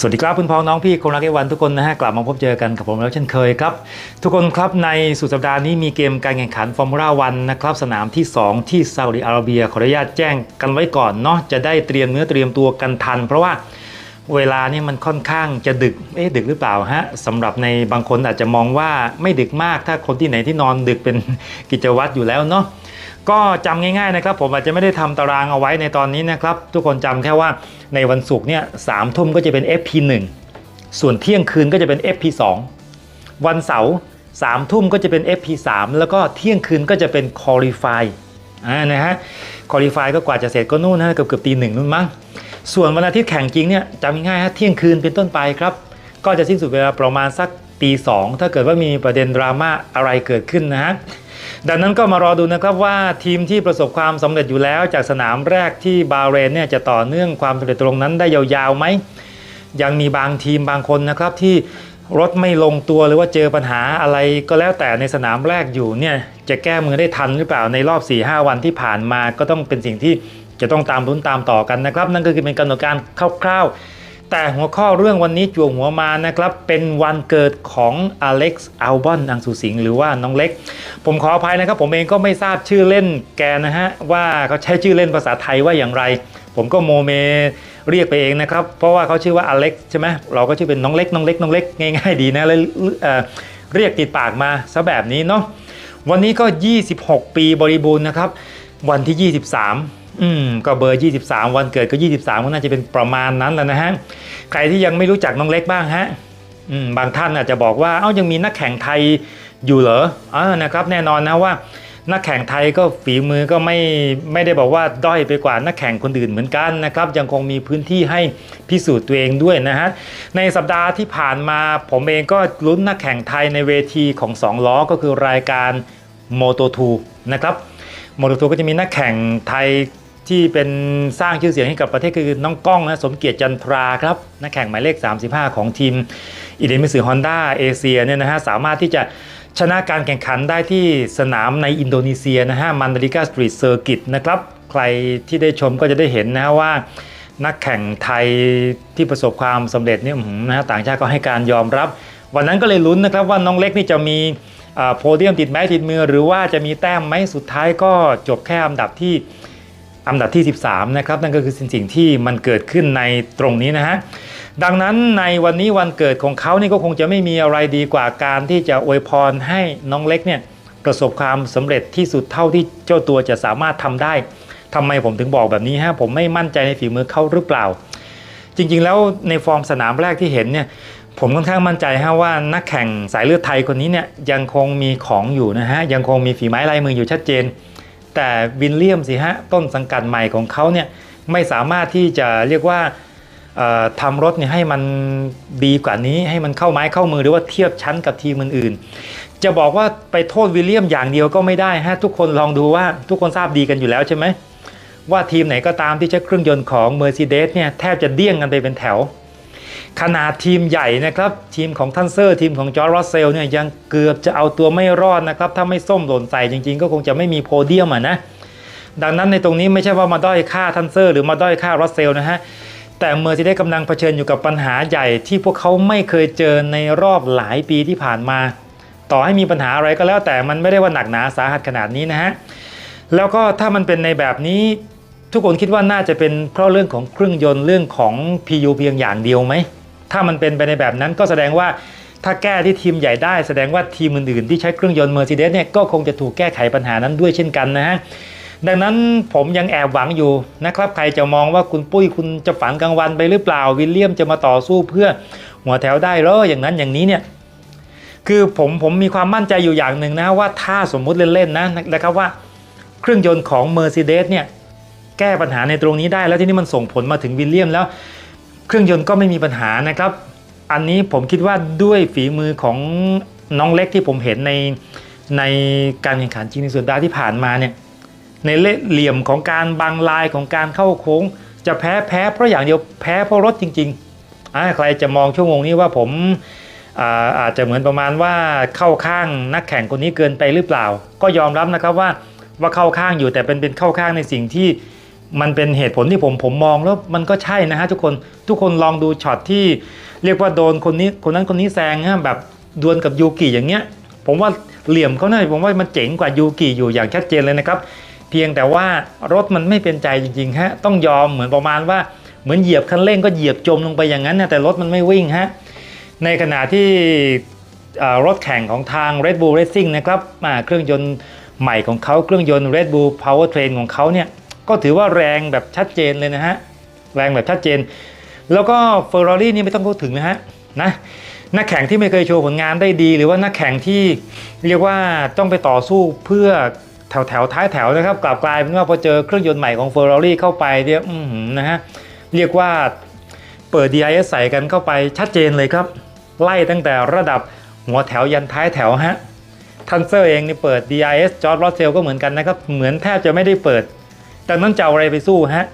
สวัสดีครับคุณพ้องน้องพี่คนรักเอวันทุกคนนะฮะกลับมาพบเจอกันกับผมแล้วเช่นเคยครับ ทุกคนครับในสุดสัปดาห์นี้มีเกมการแข่งขันฟอร์มูล่าวันนะครับสนามที่ 2 ที่ซาอุดิอาระเบียขออนุญาตแจ้งกันไว้ก่อนเนาะจะได้เตรียมเนื้อเตรียมตัวกันทัน เพราะว่าเวลานี่มันค่อนข้างจะดึก เอ๊ะดึกหรือเปล่าฮะสำหรับในบางคนอาจจะมองว่าไม่ดึกมากถ้าคนที่ไหนที่นอนดึกเป็นกิจวัตรอยู่แล้วเนาะ ก็จำง่ายๆนะครับผมอาจจะไม่ได้ทำตารางเอาไว้ในตอนนี้นะครับ ทุกคนจำแค่ว่าในวันศุกร์เนี่ยสามทุ่มก็จะเป็น FP1 ส่วนเที่ยงคืนก็จะเป็น FP2 วันเสาร์สามทุ่มก็จะเป็น FP3 แล้วก็เที่ยงคืนก็จะเป็น Qualify อ่านะฮะ Qualify ก็กว่าจะเสร็จก็นู่นนะเกือบเกือบตีหนึ่งนู่นมั้งส่วนวันอาทิตย์แข่งจริงเนี่ยจำง่ายๆฮะเที่ยงคืนเป็นต้นไปครับ ก็จะสิ้นสุดเวลาประมาณสักตีสองถ้าเกิดว่ามีประเด็นดราม่าอะไรเกิดขึ้นนะฮะ ดังนั้นก็มารอดูนะครับว่าทีมที่ประสบความสำเร็จอยู่แล้วจากสนามแรกที่บาเรนเนี่ยจะต่อเนื่องความสำเร็จตรงนั้นได้ยาวๆไหมยังมีบางทีมบางคนนะครับที่รถไม่ลงตัวหรือว่าเจอปัญหาอะไรก็แล้วแต่ในสนามแรกอยู่เนี่ยจะแก้มือได้ทันหรือเปล่าในรอบ 4-5 วันที่ผ่านมาก็ต้องเป็นสิ่งที่จะต้องตามรุ้นตามต่อกันนะครับ นั่นก็คือเป็นกำหนดการคร่าวๆ แต่หัวข้อเรื่องวันนี้จั่วหัวมานะครับ เป็นวันเกิดของอเล็กซ์อัลบอนอังสุสิงหรือว่าน้องเล็ก ผมขออภัยนะครับ ผมเองก็ไม่ทราบชื่อเล่นแกนะฮะ ว่าเขาใช้ชื่อเล่นภาษาไทยว่าอย่างไร ผมก็โมเมเรียกไปเองนะครับ เพราะว่าเขาชื่อว่าอเล็กใช่ไหมเราก็ชื่อเป็นน้องเล็กน้องเล็กน้องเล็กง่ายๆดีนะแล้วเอ่อเรียกติดปากมาซะแบบนี้เนาะวันนี้ก็ 26 ปีบริบูรณ์นะครับ วันที่ 23 อืมก็เบอร์ 23 วันเกิดก็ 23ก็น่าจะเป็นประมาณนั้นแหละนะฮะใครที่ยังไม่รู้จักน้องเล็กบ้างฮะอืมบางท่านอาจจะบอกว่าเอ้ายังมีนักแข่งไทยอยู่เหรออ่านะครับแน่นอนนะว่านักแข่งไทยก็ฝีมือก็ไม่ไม่ได้บอกว่าด้อยไปกว่านักแข่งคนอื่นเหมือนกันนะครับยังคงมีพื้นที่ให้พิสูจน์ตัวเองด้วยนะฮะในสัปดาห์ที่ผ่านมาผมเองก็ลุ้นนักแข่งไทยในเวทีของ 2 ล้อก็คือรายการ Moto2 นะครับ Moto2 ก็จะมีนักแข่งไทย ที่เป็นสร้างชื่อเสียงให้กับประเทศคือน้องก้องนะสมเกียรติจันทราครับนักแข่งหมายเลข 35 ของทีมอิเดมิสึฮอนด้าเอเชียเนี่ยนะฮะสามารถที่จะชนะการแข่งขันได้ที่สนามในอินโดนีเซียนะฮะมันดาริกาสตรีทเซอร์กิตนะครับใครที่ได้ชมก็จะได้เห็นนะฮะว่านักแข่งไทยที่ประสบความสำเร็จเนี่ยอื้อหือนะฮะต่างชาติก็ให้การยอมรับ วันนั้นก็เลยลุ้นนะครับว่าน้องเล็กนี่จะมีโพเดียมติดไม้ติดมือ หรือว่าจะมีแต้มไหมสุดท้ายก็จบแค่อันดับที่ อันดับที่ 13นะครับนั่นก็คือสิ่งที่มันเกิดขึ้นในตรงนี้นะฮะดังนั้นในวันนี้วันเกิดของเขานี่ก็คงจะไม่มีอะไรดีกว่าการที่จะอวยพรให้น้องเล็กเนี่ยประสบความสำเร็จที่สุดเท่าที่เจ้าตัวจะสามารถทำได้ทำไมผมถึงบอกแบบนี้ฮะผมไม่มั่นใจในฝีมือเขาหรือเปล่า จริงๆแล้วในฟอร์มสนามแรกที่เห็นเนี่ยผมค่อนข้างมั่นใจฮะว่านักแข่งสายเลือดไทยคนนี้เนี่ยยังคงมีของอยู่นะฮะยังคงมีฝีไม้ลายมืออยู่ชัดเจน แต่วินเลียมสิฮะต้นสังกัดใหม่ของเขาเนี่ยไม่สามารถที่จะเรียกว่าเอ่อทำรถเนี่ยให้มันดีกว่านี้ให้มันเข้าไม้เข้ามือหรือว่าเทียบชั้นกับทีมอื่นๆ จะบอกว่าไปโทษวิลเลียมอย่างเดียวก็ไม่ได้ฮะทุกคนลองดูว่าทุกคนทราบดีกันอยู่แล้วใช่ไหมว่าทีมไหนก็ตามที่ใช้เครื่องยนต์ของ Mercedes เนี่ยแทบจะเดี้ยงกันไปเป็นแถว ขนาดทีมใหญ่นะครับทีมของทันเซอร์ทีมของจอร์จรัสเซลเนี่ยยังเกือบจะเอาตัวไม่รอดนะครับถ้าไม่ส้มหล่นใส่จริงๆ ก็คงจะไม่มีโพเดียมอะนะดังนั้นในตรงนี้ไม่ใช่ว่ามาด้อยค่าทันเซอร์หรือมาด้อยค่ารัสเซลนะฮะแต่เมอร์ซีเดสกำลังเผชิญอยู่กับปัญหาใหญ่ที่พวกเขาไม่เคยเจอในรอบหลายปีที่ผ่านมา ต่อให้มีปัญหาอะไรก็แล้วแต่มันไม่ได้ว่าหนักหนาสาหัสขนาดนี้นะฮะแล้วก็ถ้ามันเป็นในแบบนี้ทุกคนคิดว่าน่าจะเป็นเพราะเรื่องของเครื่องยนต์เรื่องของ PU เพียงอย่างเดียวไหม ถ้ามันเป็นไปในแบบนั้นก็แสดงว่าถ้าแก้ที่ทีมใหญ่ได้แสดงว่าทีมอื่นๆที่ใช้เครื่องยนต์ Mercedes เนี่ยก็คงจะถูกแก้ไขปัญหานั้นด้วยเช่นกันนะฮะดังนั้นผมยังแอบหวังอยู่นะครับ ใครจะมองว่าคุณปุ้ยคุณจะฝันกลางวันไปหรือเปล่าวิลเลียมจะมาต่อสู้เพื่อหัวแถวได้หรออย่างนั้นอย่างนี้เนี่ยคือผมผมมีความมั่นใจอยู่อย่างหนึ่งนะว่าถ้าสมมุติเล่นๆนะนะครับว่าเครื่องยนต์ของ Mercedes เนี่ยแก้ปัญหาในตรงนี้ได้แล้วที่นี่มันส่งผลมาถึงวิลเลียมแล้ว เครื่องยนต์ก็ไม่มีปัญหานะครับ อันนี้ผมคิดว่าด้วยฝีมือของน้องเล็กที่ผมเห็นในในการแข่งขันจริงในส่วนดาที่ผ่านมาเนี่ยในเหลี่ยมของการบังลายของการเข้าโค้ง จะแพ้แพ้เพราะอย่างเดียวแพ้เพราะรถจริงๆอใครจะมองชั่วโมงนี้ว่าผมอาอาจจะเหมือนประมาณว่าเข้าข้างนักแข่งคนนี้เกินไปหรือเปล่า ก็ยอมรับนะครับว่าว่าเข้าข้างอยู่แต่เป็นเป็นเข้าข้างในสิ่งที่ มันเป็นเหตุผลที่ผมผมมองแล้วมันก็ใช่นะฮะทุกคนทุกคนลองดูช็อตที่เรียกว่าโดนคนนี้คนนั้นคนนี้แซงฮะแบบดวลกับยูกิอย่างเงี้ย ผมว่าเหลี่ยมเขาเนี่ยผมว่ามันเจ๋งกว่ายูกิอยู่อย่างชัดเจนเลยนะครับ เพียงแต่ว่ารถมันไม่เป็นใจจริงๆฮะต้องยอมเหมือนประมาณว่าเหมือนเหยียบคันเร่งก็เหยียบจมลงไปอย่างนั้นนะแต่รถมันไม่วิ่งฮะในขณะที่รถแข่งของทาง Red Bull Racing นะครับอ่าเครื่องยนต์ใหม่ของเขาเครื่องยนต์ Red Bull Powertrain ของเขาเนี่ย ก็ถือว่าแรงแบบชัดเจนเลยนะฮะ แรงแบบชัดเจน แล้วก็ Ferrari นี่ไม่ต้องพูดถึงนะฮะนะนักแข่งที่ไม่เคยโชว์ผลงานได้ดี หรือว่านักแข่งที่เรียกว่าต้องไปต่อสู้เพื่อแถวแถวท้ายแถวนะครับ กลับกลายเป็นว่าพอเจอเครื่องยนต์ใหม่ของ Ferrari เข้าไปเนี่ยอื้อหือนะฮะเรียกว่าเปิด DRS ใส่กันเข้าไปชัดเจนเลยครับ ไล่ตั้งแต่ระดับหัวแถวยันท้ายแถวฮะทันเซอร์เองนี่เปิด DRS จอร์ดรอสเซลก็เหมือนกันนะครับ เหมือนแทบจะไม่ได้เปิด แต่นั้นจะเอาอะไรไปสู้ฮะ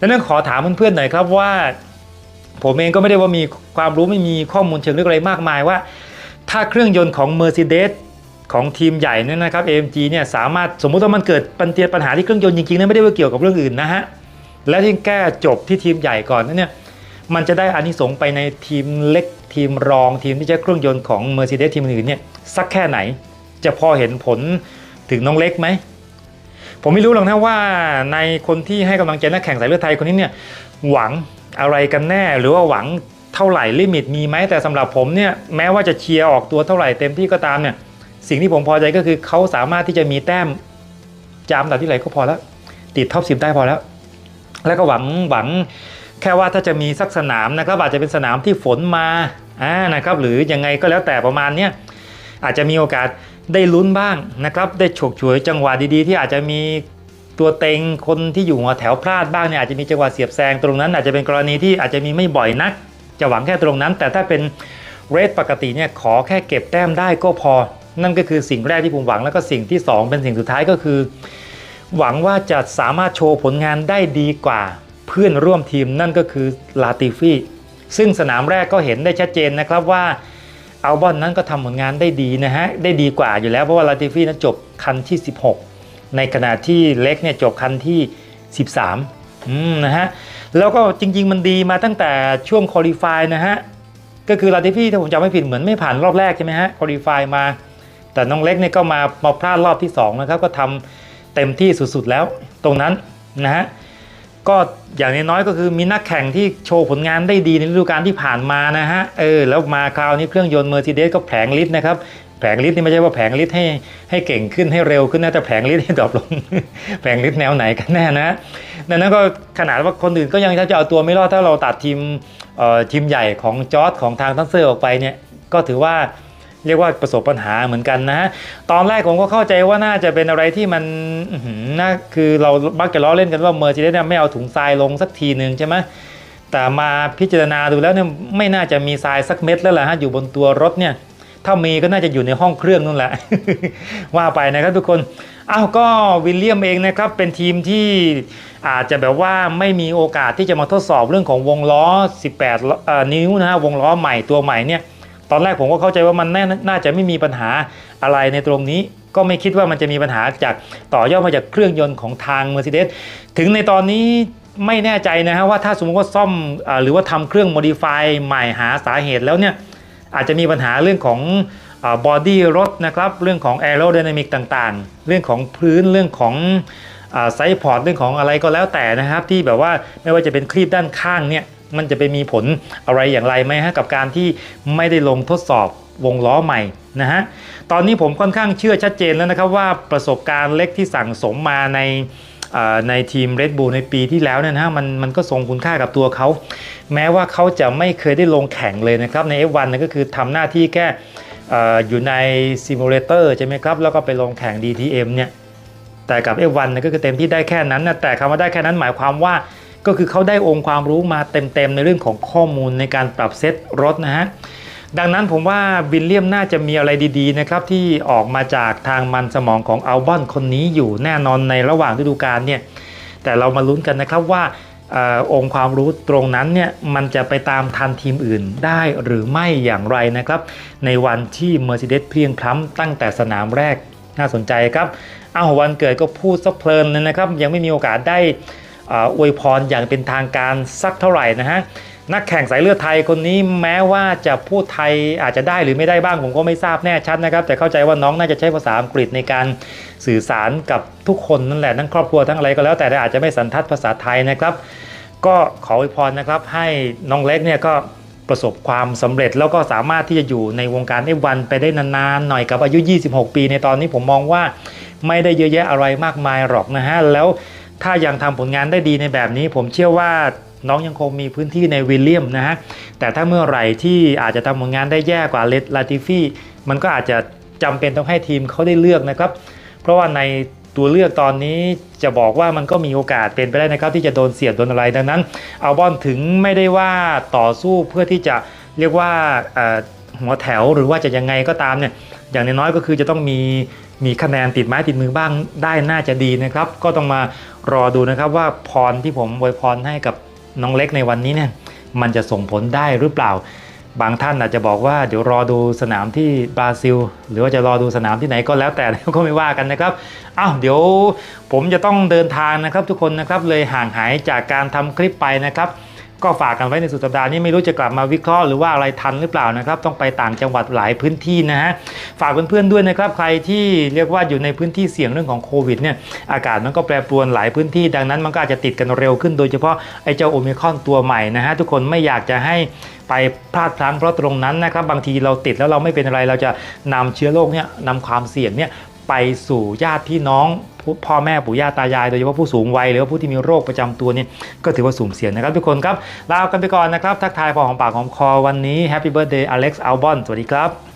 ดังนั้นขอถามเพื่อนๆหน่อยครับว่า ผมเองก็ไม่ได้ว่ามีความรู้ไม่มีข้อมูลเชิงลึกอะไรมากมายว่า ถ้าเครื่องยนต์ของ Mercedes ของทีมใหญ่เนี่ยนะครับ AMG เนี่ยสามารถสมมุติว่ามันเกิดปัญเตียปัญหาที่เครื่องยนต์จริงๆนะไม่ได้ว่าเกี่ยวกับเรื่องอื่นนะฮะและที่แก้จบที่ทีมใหญ่ก่อนนั่นเนี่ยมันจะได้อานิสงส์ไปในทีมเล็กทีมรองทีมที่ใช้เครื่องยนต์ของ Mercedes ทีมอื่นเนี่ยสักแค่ไหน จะพอเห็นผลถึงน้องเล็กไหม ผมไม่รู้หรอกนะว่าในคนที่ให้กำลังใจนักแข่งสายเลือดไทยคนนี้เนี่ยหวังอะไรกันแน่ หรือว่าหวังเท่าไหร่ลิมิตมีไหมแต่สำหรับผมเนี่ยแม้ว่าจะเชียร์ออกตัวเท่าไหร่เต็มที่ก็ตามเนี่ยสิ่งที่ผมพอใจก็คือเขาสามารถที่จะมีแต้มจามดับที่ไหนก็พอแล้ว ติดท็อปสิบได้พอแล้ว แล้วก็หวังหวังแค่ว่าถ้าจะมีสักสนามนะครับอาจจะเป็นสนามที่ฝนมาอ่านะครับหรือยังไงก็แล้วแต่ประมาณเนี้ยอาจจะมีโอกาส ได้ลุ้นบ้างนะครับ ได้ฉกฉวยจังหวะดีๆ ที่อาจจะมีตัวเต็งคนที่อยู่หัวแถวพลาดบ้างเนี่ยอาจจะมีจังหวะเสียบแซงตรงนั้น อาจจะเป็นกรณีที่อาจจะมีไม่บ่อยนัก จะหวังแค่ตรงนั้น แต่ถ้าเป็นเรทปกติเนี่ยขอแค่เก็บแต้มได้ก็พอ นั่นก็คือสิ่งแรกที่ผมหวังแล้วก็สิ่งที่สองเป็นสิ่งสุดท้ายก็คือ หวังว่าจะสามารถโชว์ผลงานได้ดีกว่า เพื่อนร่วมทีมนั่นก็คือลาติฟี่ซึ่งสนามแรกก็เห็นได้ชัดเจนนะครับว่า อัลบอนนั้นก็ทำผลงานได้ดีนะฮะ ได้ดีกว่าอยู่แล้วเพราะว่าลาติฟี่นั้นจบคันที่ 16 ในขณะที่เล็กเนี่ยจบคันที่ 13อืมนะฮะ แล้วก็จริง ๆ มันดีมาตั้งแต่ช่วงคอลี่ฟายนะฮะ ก็คือลาติฟี่ถ้าผมจำไม่ผิดเหมือนไม่ผ่านรอบแรกใช่ไหมฮะคอลี่ฟายมา แต่น้องเล็กเนี่ยก็มามาพลาดรอบที่2นะครับก็ทำเต็มที่สุดๆแล้วตรงนั้นนะฮะ ก็อย่างน้อยก็คือมีนักแข่งที่โชว์ผลงานได้ดีในฤดูกาลที่ผ่านมานะฮะเออแล้วมาคราวนี้เครื่องยนต์ Mercedes ก็แผงฤทธิ์นะครับแผงฤทธิ์นี่ไม่ใช่ว่าแผงฤทธิ์ให้ให้เก่งขึ้นให้เร็วขึ้นนะแต่แผงฤทธิ์ให้ดรอปลง แผงฤทธิ์แนวไหนกันแน่นะดังนั้นก็ขนาดว่าคนอื่นก็ยังจะเอาตัวไม่รอดถ้าเราตัดทีมเอ่อทีมใหญ่ของจอร์ดของทางทันเซอร์ออกไปเนี่ยก็ถือว่า เรียกว่าประสบปัญหาเหมือนกันนะฮะตอนแรกผมก็เข้าใจว่าน่าจะเป็นอะไรที่มันน่าคือเรามักจะล้อเล่นกันว่าเมอร์เ d เดสเนี่ยไม่เอาถุงทรายลงสักทีหนึ่งใช่ไหมแต่มาพิจารณาดูแล้วเนี่ยไม่น่าจะมีทรายสักเม็ดแล้วล่ะฮะอยู่บนตัวรถเนี่ยถ้ามีก็น่าจะอยู่ในห้องเครื่องนั่นแหละ ว่าไปนะครับทุกคนอ้าวก็วิลเลียมเองนะครับเป็นทีมที่อาจจะแบบว่าไม่มีโอกาสที่จะมาทดสอบเรื่องของวงล้อ 18 นิ้วนะฮะวงล้อใหม่ตัวใหม่เนี่ย ตอนแรกผมก็เข้าใจว่ามันน่าน่าจะไม่มีปัญหาอะไรในตรงนี้ ก็ไม่คิดว่ามันจะมีปัญหาจากต่อยอดมาจากเครื่องยนต์ของทาง Mercedes ถึงในตอนนี้ไม่แน่ใจนะฮะว่าถ้าสมมติว่าซ่อมอหรือว่าทำเครื่อง modify ใหม่หาสาเหตุแล้วเนี่ยอาจจะมีปัญหาเรื่องของบอดี้รถนะครับเรื่องของ aerodynamic ต่างๆ เรื่องของพื้นเรื่องของไซส์พอร์ตเรื่องของอะไรก็แล้วแต่นะครับ ที่แบบว่าไม่ว่าจะเป็นคลีปด้านข้างเนี่ย มันจะไปมีผลอะไรอย่างไรไหมฮะกับการที่ไม่ได้ลงทดสอบวงล้อใหม่นะฮะตอนนี้ผมค่อนข้างเชื่อชัดเจนแล้วนะครับว่าประสบการณ์เล็กที่สั่งสมมาในในทีม Red Bull ในปีที่แล้วเนี่ยนะฮะมันมันก็ทรงคุณค่ากับตัวเขา แม้ว่าเขาจะไม่เคยได้ลงแข่งเลยนะครับใน F1 นั่นก็คือทำหน้าที่แค่อยู่ในซิมูเลเตอร์ใช่ไหมครับ แล้วก็ไปลงแข่ง DTM เนี่ยแต่กับ F1 นั่นก็คือเต็มที่ได้แค่นั้นนะแต่คำว่าได้แค่นั้นหมายความว่า ก็คือเขาได้องค์ความรู้มาเต็มๆในเรื่องของข้อมูลในการปรับเซตรถนะฮะดังนั้นผมว่าวิลเลียมน่าจะมีอะไรดีๆนะครับที่ออกมาจากทางมันสมองของอัลบอนคนนี้อยู่แน่นอนในระหว่างฤดูกาลเนี่ยแต่เรามาลุ้นกันนะครับว่าอองค์ความรู้ตรงนั้นเนี่ยมันจะไปตามทันทีมอื่นได้หรือไม่อย่างไรนะครับ ในวันที่ Mercedes เพียงพล้ำตั้งแต่สนามแรกน่าสนใจครับ เอาวันเกิดก็พูดซะเพลินเลยนะครับ ยังไม่มีโอกาสได้ อวยพรอย่างเป็นทางการสักเท่าไหร่นะฮะนักแข่งสายเลือดไทยคนนี้แม้ว่าจะพูดไทยอาจจะได้หรือไม่ได้บ้างผมก็ไม่ทราบแน่ชัดนะครับ แต่เข้าใจว่าน้องน่าจะใช้ภาษาอังกฤษในการสื่อสารกับทุกคนนั่นแหละทั้งครอบครัวทั้งอะไรก็แล้ว แต่อาจจะไม่สันทัดภาษาไทยนะครับ ก็ขออวยพรนะครับ ให้น้องเล็กเนี่ยก็ประสบความสำเร็จแล้วก็สามารถที่จะอยู่ในวงการ F1 ไปได้นานๆหน่อยกับอายุ 26 ปีในตอนนี้ผมมองว่าไม่ได้เยอะแยะอะไรมากมายหรอกนะฮะแล้ว ถ้ายังทำผลงานได้ดีในแบบนี้ ผมเชื่อว่าน้องยังคงมีพื้นที่ในวิลเลียมนะฮะ แต่ถ้าเมื่อไหร่ที่อาจจะทำผลงานได้แย่กว่าเลดลาติฟี่มันก็อาจจะจำเป็นต้องให้ทีมเขาได้เลือกนะครับ เพราะว่าในตัวเลือกตอนนี้จะบอกว่ามันก็มีโอกาสเป็นไปได้นะครับ ที่จะโดนเสียดโดนอะไรดังนั้นอัลบอนถึงไม่ได้ว่าต่อสู้เพื่อที่จะเรียกว่าหัวแถวหรือว่าจะยังไงก็ตามเนี่ยอย่างน้อยก็คือจะต้องมี มีคะแนนติดไม้ติดมือบ้างได้น่าจะดีนะครับ ก็ต้องมารอดูนะครับว่าพรที่ผมอวยพรให้กับน้องเล็กในวันนี้เนี่ยมันจะส่งผลได้หรือเปล่า บางท่านอาจจะบอกว่าเดี๋ยวรอดูสนามที่บราซิล หรือว่าจะรอดูสนามที่ไหนก็แล้วแต่ก็ไม่ว่ากันนะครับอ้าวเดี๋ยวผมจะต้องเดินทางนะครับทุกคนนะครับเลยห่างหายจากการทำคลิปไปนะครับ ก็ฝากกันไว้ในสุดสัปดาห์นี้ไม่รู้จะกลับมาวิเคราะห์หรือว่าอะไรทันหรือเปล่านะครับ ต้องไปต่างจังหวัดหลายพื้นที่นะฮะฝากเพื่อนๆด้วยนะครับใครที่เรียกว่าอยู่ในพื้นที่เสี่ยงเรื่องของโควิดเนี่ยอากาศมันก็แปรปรวนหลายพื้นที่ ดังนั้นมันก็อาจจะติดกันเร็วขึ้น โดยเฉพาะไอ้เจ้าโอมิคอนตัวใหม่นะฮะทุกคนไม่อยากจะให้ไปพลาดพลั้งเพราะตรงนั้นนะครับบางทีเราติดแล้วเราไม่เป็นอะไรเราจะนำเชื้อโรคเนี่ยนำความเสี่ยงเนี่ย ไปสู่ญาติพี่น้องพ่อแม่ปู่ย่าตายายโดยเฉพาะผู้สูงวัยหรือว่าผู้ที่มีโรคประจำตัวนี่ก็ถือว่าสูงเสี่ยงนะครับทุกคนครับลากันไปก่อนนะครับทักทายพอของปากของคอวันนี้แฮปปี้เบิร์ดเดย์อเล็กซ์อัลบอนสวัสดีครับ